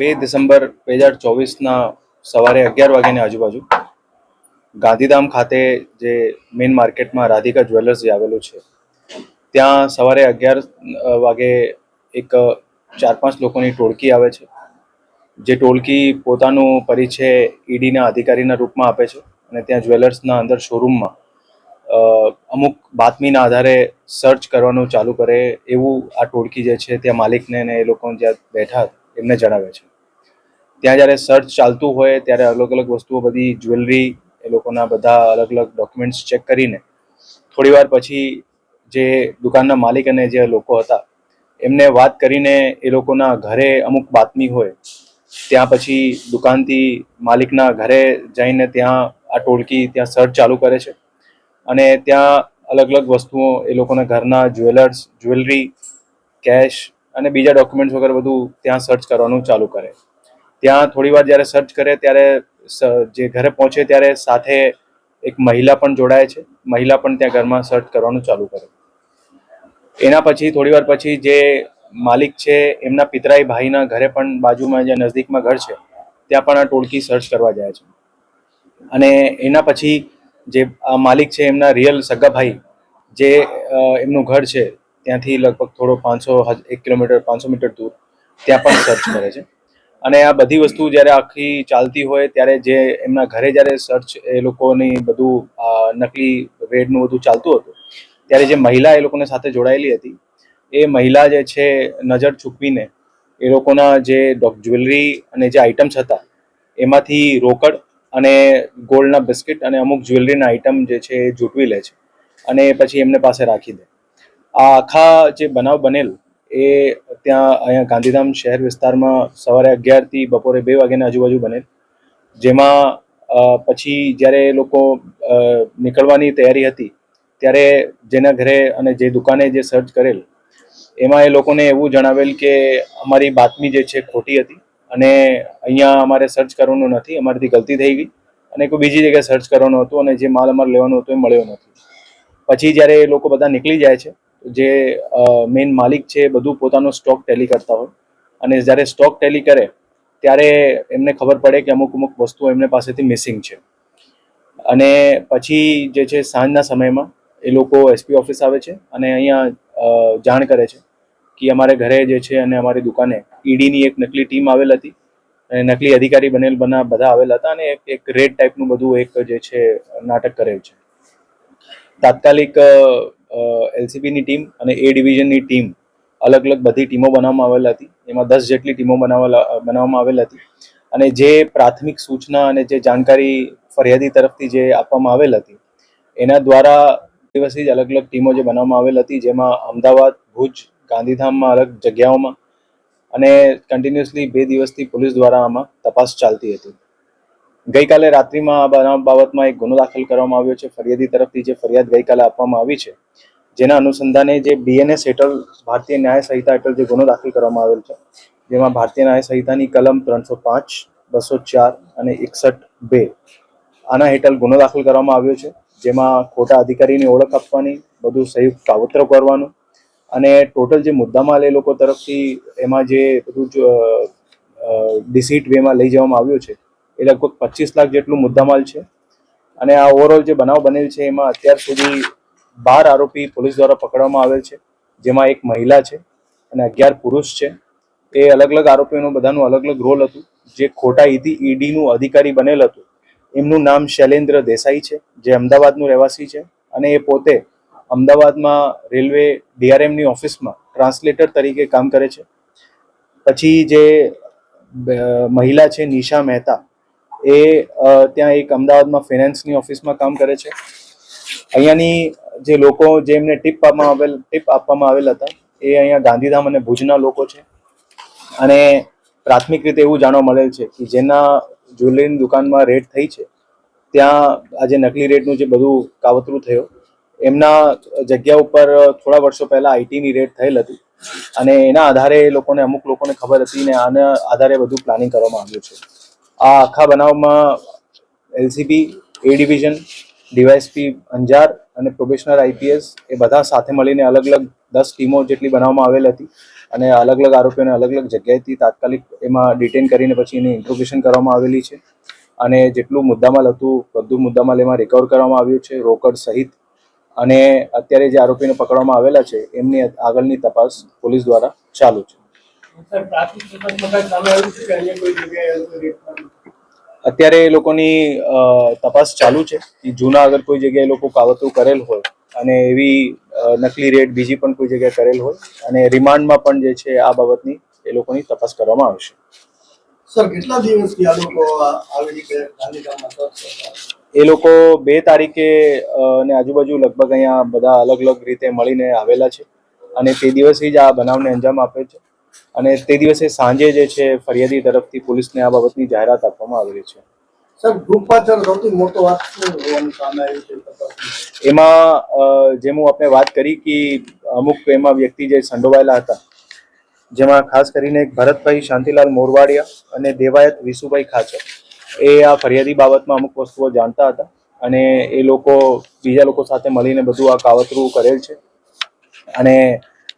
બે ડિસેમ્બર બે હજાર ચોવીસના સવારે અગિયાર વાગ્યાની આજુબાજુ ગાંધીધામ ખાતે જે મેઇન માર્કેટમાં રાધિકા જ્વેલર્સ જે આવેલું છે. ત્યાં સવારે અગિયાર વાગે એક ચાર, પાંચ લોકોની ટોળકી આવે છે. જે ટોળકી પોતાનું પરિચય ઈડીના અધિકારીના રૂપમાં આપે છે અને ત્યાં જ્વેલર્સના અંદર શોરૂમમાં અમુક બાતમીના આધારે સર્ચ કરવાનું ચાલુ કરે એવું આ ટોળકી જે છે, ત્યાં માલિકને ને એ લોકો જ્યાં બેઠા એમને જણાવે છે. ત્યાં જ્યારે સર્ચ ચાલતું હોય, ત્યારે અલગ અલગ વસ્તુઓ બધી જ્વેલરી એ લોકોના બધા અલગ અલગ ડોક્યુમેન્ટ્સ ચેક કરીને થોડી વાર પછી જે દુકાનના માલિક અને જે લોકો હતા, એમને વાત કરીને એ લોકોના ઘરે અમુક બાતમી હોય, ત્યાં પછી દુકાનથી માલિકના ઘરે જઈને ત્યાં આ ટોળકી ત્યાં સર્ચ ચાલુ કરે છે. અને ત્યાં અલગ અલગ વસ્તુઓ એ લોકોના ઘરના જ્વેલર્સ જ્વેલરી કેશ અને બીજા ડોક્યુમેન્ટ્સ વગેરે બધું ત્યાં સર્ચ કરવાનું ચાલુ કરે. ત્યાં થોડી વાર જ્યારે સર્ચ કરે ત્યારે જે ઘરે પહોંચે ત્યારે સાથે એક મહિલા પણ જોડાય છે. મહિલા પણ ત્યાં ઘરમાં સર્ચ કરવાનું ચાલુ કરે. એના પછી, થોડી વાર પછી જે માલિક છે, એમના પિતરાઈ ભાઈના ઘરે પણ બાજુમાં જે નજદીકમાં ઘર છે, ત્યાં પણ આ ટોળકી સર્ચ કરવા જાય છે. અને એના પછી જે આ માલિક છે, એમના રિયલ સગા જે એમનું ઘર છે, ત્યાંથી લગભગ થોડો પાંચસો એક કિલોમીટર, પાંચસો મીટર દૂર, ત્યાં પણ સર્ચ કરે છે. અને આ બધી વસ્તુ જ્યારે આખી ચાલતી હોય ત્યારે જે એમના ઘરે જ્યારે સર્ચ એ લોકોની બધું નકલી રેડનું બધું ચાલતું હતું, ત્યારે જે મહિલા એ લોકોને સાથે જોડાયેલી હતી, એ મહિલા જે છે નજર ચૂકવીને એ લોકોના જે જ્વેલરી અને જે આઇટમ્સ હતા, એમાંથી રોકડ અને ગોલ્ડના બિસ્કિટ અને અમુક જ્વેલરીના આઇટમ જે છે એ જૂટવી લે છે અને પછી એમને પાસે રાખી દે. આ આખા જે બનાવ બનેલ એ ત્યાં અહીંયા ગાંધીધામ શહેર વિસ્તારમાં સવારે અગિયારથી બપોરે બે વાગ્યાના આજુબાજુ બને જેમાં પછી જ્યારે એ લોકો નીકળવાની તૈયારી હતી, ત્યારે જેના ઘરે અને જે દુકાને જે સર્ચ કરેલ, એમાં એ લોકોને એવું જણાવેલ કે અમારી બાતમી જે છે ખોટી હતી અને અહીંયા અમારે સર્ચ કરવાનું નથી, અમારીથી ગલતી થઈ ગઈ અને કોઈ બીજી જગ્યાએ સર્ચ કરવાનું હતું અને જે માલ અમારે લેવાનો હતો એ મળ્યો નથી. પછી જ્યારે એ લોકો બધા નીકળી જાય છે જે મેઇન માલિક છે એ બધું પોતાનો સ્ટોક ટેલી કરતા હોય. અને જ્યારે સ્ટોક ટેલી કરે, ત્યારે એમને ખબર પડે કે અમુક અમુક વસ્તુઓ એમને પાસેથી મિસિંગ છે. અને પછી જે છે સાંજના સમયમાં એ લોકો એસપી ઓફિસ આવે છે અને અહીંયા જાણ કરે છે કે અમારે ઘરે જે છે અને અમારી દુકાને ઈડીની એક નકલી ટીમ આવેલ હતી. અને નકલી અધિકારી બનેલ બના, બધા આવેલા હતા અને એક રેડ ટાઈપનું બધું એક જે છે નાટક કરેલ છે. તાત્કાલિક એલસીબીની ટીમ અને એ ડિવિઝનની ટીમ અલગ અલગ બધી ટીમો બનાવવામાં આવેલ હતી. એમાં દસ જેટલી ટીમો બનાવેલા, બનાવવામાં આવેલ હતી. અને જે પ્રાથમિક સૂચના અને જે જાણકારી ફરિયાદી તરફથી જે આપવામાં આવેલ હતી, એના દ્વારા દિવસથી જ અલગ અલગ ટીમો જે બનાવવામાં આવેલ હતી, જેમાં અમદાવાદ, ભુજ, ગાંધીધામમાં અલગ જગ્યાઓમાં અને કન્ટિન્યુઅસલી બે દિવસથી પોલીસ દ્વારા આમાં તપાસ ચાલતી હતી. ગઈકાલે રાત્રિમાં આ બનાવ બાબતમાં એક ગુનો દાખલ કરવામાં આવ્યો છે. ફરિયાદી તરફથી જે ફરિયાદ ગઈકાલે આપવામાં આવી છે, જેના અનુસંધાને જે બીએનએસ હેઠળ ભારતીય ન્યાય સંહિતા હેઠળ જે ગુનો દાખલ કરવામાં આવેલ છે, જેમાં ભારતીય ન્યાય સંહિતાની કલમ ત્રણસો પાંચ, બસો ચાર અને એકસઠ બે આના હેઠળ ગુનો દાખલ કરવામાં આવ્યો છે, જેમાં ખોટા અધિકારીની ઓળખ આપવાની, બધું સંયુક્ત કાવતરો કરવાનું અને ટોટલ જે મુદ્દામાલ એ લોકો તરફથી એમાં જે બધું ડિસીટ વેમાં લઈ જવામાં આવ્યું છે એ લગભગ પચીસ લાખ જેટલું મુદ્દામાલ છે. અને આ ઓવરઓલ જે બનાવ બનેલ છે, એમાં અત્યાર સુધી બાર આરોપી પોલીસ દ્વારા પકડવામાં આવેલ છે, જેમાં એક મહિલા છે અને અગિયાર પુરુષ છે. એ અલગ અલગ આરોપીઓનું બધાનું અલગ અલગ રોલ હતું. જે ખોટા ઈડી ઈડીનું અધિકારી બનેલ હતું. એમનું નામ શૈલેન્દ્ર દેસાઈ છે, જે અમદાવાદનું રહેવાસી છે. અને એ પોતે અમદાવાદમાં રેલવે ડીઆરએમની ઓફિસમાં ટ્રાન્સલેટર તરીકે કામ કરે છે. પછી જે મહિલા છે, નિશા મહેતા એ ત્યાં એક અમદાવાદમાં ફિનાન્સની ઓફિસમાં કામ કરે છે. અહીંયાની જે લોકો, જે એમને ટીપ આપવામાં આવેલ, ટીપ આપવામાં આવેલ હતા, એ અહીંયા ગાંધીધામ અને ભુજના લોકો છે. અને પ્રાથમિક રીતે એવું જાણવા મળેલ છે કે જેના જ્વેલરીની દુકાનમાં રેટ થઈ છે, ત્યાં આજે નકલી રેટનું જે બધું કાવતરું થયું, એમના જગ્યા ઉપર થોડા વર્ષો પહેલા આઈટીની રેટ થયેલ હતી. અને એના આધારે લોકોને, અમુક લોકોને ખબર હતી ને આના આધારે બધું પ્લાનિંગ કરવામાં આવ્યું છે. આ આખા બનાવમાં LCB A division DYSP Anjar અને પ્રોબેશનર આઈપીએસ એ બધા સાથે મળીને અલગ અલગ દસ ટીમો જેટલી બનાવવામાં આવેલ હતી અને અલગ અલગ આરોપીઓને અલગ અલગ જગ્યાએથી તાત્કાલિક એમાં ડિટેન કરીને પછી એની ઇન્ટ્રોગેશન કરવામાં આવેલી છે. અને જેટલું મુદ્દામાલ હતું, બધું મુદ્દામાલ એમાં રિકવર કરવામાં આવ્યું છે, રોકડ સહિત. અને અત્યારે જે આરોપીને પકડવામાં આવેલા છે, એમની આગળની તપાસ પોલીસ દ્વારા ચાલુ છે. અત્યારે એ લોકોની તપાસ ચાલુ છે કે જૂના અગર કોઈ જગ્યાએ લોકો કાવતરું કરેલ હોય અને એવી નકલી રેડ બીજી પણ કોઈ જગ્યાએ કરેલ હોય અને રિમાન્ડમાં પણ જે છે આ બાબતની એ લોકોની તપાસ કરવામાં આવશે સર કેટલા દિવસથી આ લોકો? એ લોકો બે તારીખે ને આજુબાજુ લગભગ અહીંયા બધા અલગ અલગ રીતે મળીને આવેલા છે અને તે દિવસે જ આ બનાવને અંજામ આપે છે. અને તે દિવસે સાંજે જે છે ફરિયાદી તરફથી પોલીસને આ બાબતની જાહેરાત આપવામાં આવેલી છે સર ગ્રુપ પાછળ સૌથી મોટો વાત? એમાં જેમ હું આપણે વાત કરી કે અમુક એમાં વ્યક્તિ જે સંડોવાયેલા હતા જેમાં ખાસ કરીને ભરતભાઈ શાંતિલાલ મોરવાડિયા અને દેવાયત વિસુભાઈ ખાચર એ આ ફરિયાદી બાબતમાં અમુક વસ્તુઓ જાણતા હતા અને એ લોકો બીજા લોકો સાથે મળીને બધું આ કાવતરું કરેલ છે અને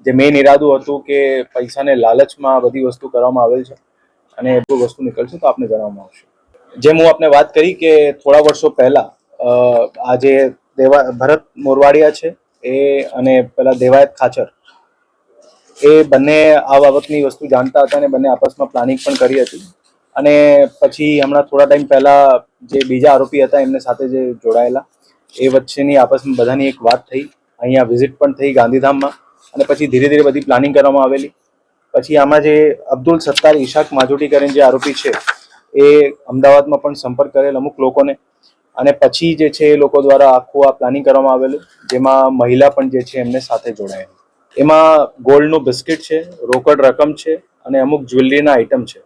જે મેઇન ઈરાદું હતું કે પૈસાને લાલચમાં બધી વસ્તુ કરવામાં આવેલ છે અને એ વસ્તુ નીકળશે તો આપને જણાવવામાં આવશે. જેમ હું આપને વાત કરી કે થોડા વર્ષો પહેલા આજે દેવા, ભરત મોરવાડિયા છે એ અને પેલા દેવાયત ખાચર એ બંને આ બાબતની વસ્તુ જાણતા હતા અને બંને આપસમાં પ્લાનિંગ પણ કરી હતી. અને પછી હમણાં થોડા ટાઈમ પહેલા જે બીજા આરોપી હતા એમને સાથે જે જોડાયેલા, એ વચ્ચેની આપસમાં બધાની એક વાત થઈ. અહીંયા વિઝિટ પણ થઈ ગાંધીધામમાં. અને પછી ધીરે ધીરે બધી પ્લાનિંગ કરવામાં આવેલી. પછી આમાં જે અબ્દુલ સત્તાર ઈશાક માજુટી કરીને જે આરોપી છે, એ અમદાવાદમાં પણ સંપર્ક કરેલ અમુક લોકોને. અને પછી જે છે એ લોકો દ્વારા આખું આ પ્લાનિંગ કરવામાં આવેલું, જેમાં મહિલા પણ જે છે એમને સાથે જોડાયેલી. એમાં ગોલ્ડનું બિસ્કિટ છે, રોકડ રકમ છે, અને અમુક જ્વેલરીના આઇટમ છે.